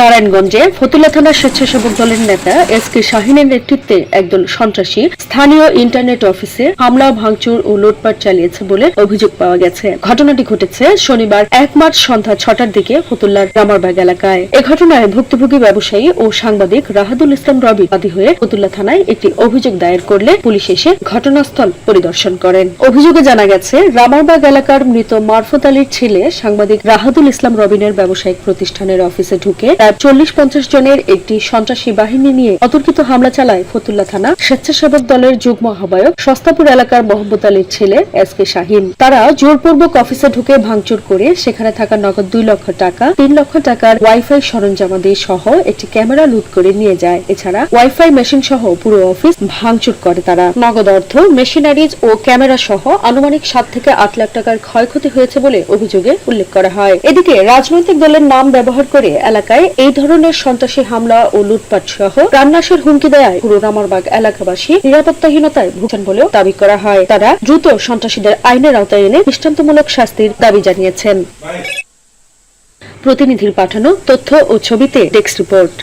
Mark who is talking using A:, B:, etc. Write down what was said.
A: নারায়ণগঞ্জে ফতুল্লা থানার স্বেচ্ছাসেবক দলের নেতা এস কে শাহিনের নেতৃত্বে একদল সন্ত্রাসী স্থানীয় ইন্টারনেট অফিসে হামলা, ভাঙচুর ও লুটপাট চালিয়েছে বলে অভিযোগ পাওয়া গেছে। ঘটনাটি ঘটেছে শনিবার এক মার্চ সন্ধ্যা ছটার দিকে ফতুল্লার রামারবাগ এলাকায়। এ ঘটনায় ভুক্তভোগী ব্যবসায়ী ও সাংবাদিক রাহাদুল ইসলাম রবি বাদী হয়ে ফতুল্লা থানায় একটি অভিযোগ দায়ের করলে পুলিশ এসে ঘটনাস্থল পরিদর্শন করেন। অভিযোগে জানা গেছে, রামারবাগ এলাকার মৃত মারফত আলীর ছেলে সাংবাদিক রাহাদুল ইসলাম রবিনের ব্যবসায়িক প্রতিষ্ঠানের অফিসে ঢুকে প্রায় চল্লিশ পঞ্চাশ জনের একটি সন্ত্রাসী বাহিনী নিয়ে অতর্কিত হামলা চালায় ফতুল্লা থানা। স্বেচ্ছাসেবক দলের যুগ্ম আহ্বায়ক সস্তাপুর এলাকার মোহাম্মদ আলীর ছেলে এস কে শাহিন। তারা জোরপূর্বক অফিসে ঢুকে ভাঙচুর করে সেখানে থাকা নগদ দুই লক্ষ টাকা, তিন লক্ষ টাকার ওয়াইফাই সরঞ্জামাদি সহ একটি ক্যামেরা লুট করে নিয়ে যায়। এছাড়া ওয়াইফাই মেশিন সহ পুরো অফিস ভাঙচুর করে তারা। নগদ অর্থ, মেশিনারিজ ও ক্যামেরা সহ আনুমানিক সাত থেকে আট লাখ টাকার ক্ষয়ক্ষতি হয়েছে বলে অভিযোগে উল্লেখ করা হয়। এদিকে রাজনৈতিক দলের নাম ব্যবহার করে এলাকায় এই ধরনের সন্ত্রাসী হামলা ও লুটপাট সহ প্রাণনাশের হুমকি দেয় পুরো রামারবাগ এলাকাবাসী নিরাপত্তাহীনতায় ভুগছেন বলেও দাবি করা হয়। তারা দ্রুত সন্ত্রাসীদের আইনের আওতায় এনে দৃষ্টান্তমূলক শাস্তির দাবি জানিয়েছেন। প্রতিনিধির পাঠানো তথ্য ও ছবিতে ডেস্ক রিপোর্ট।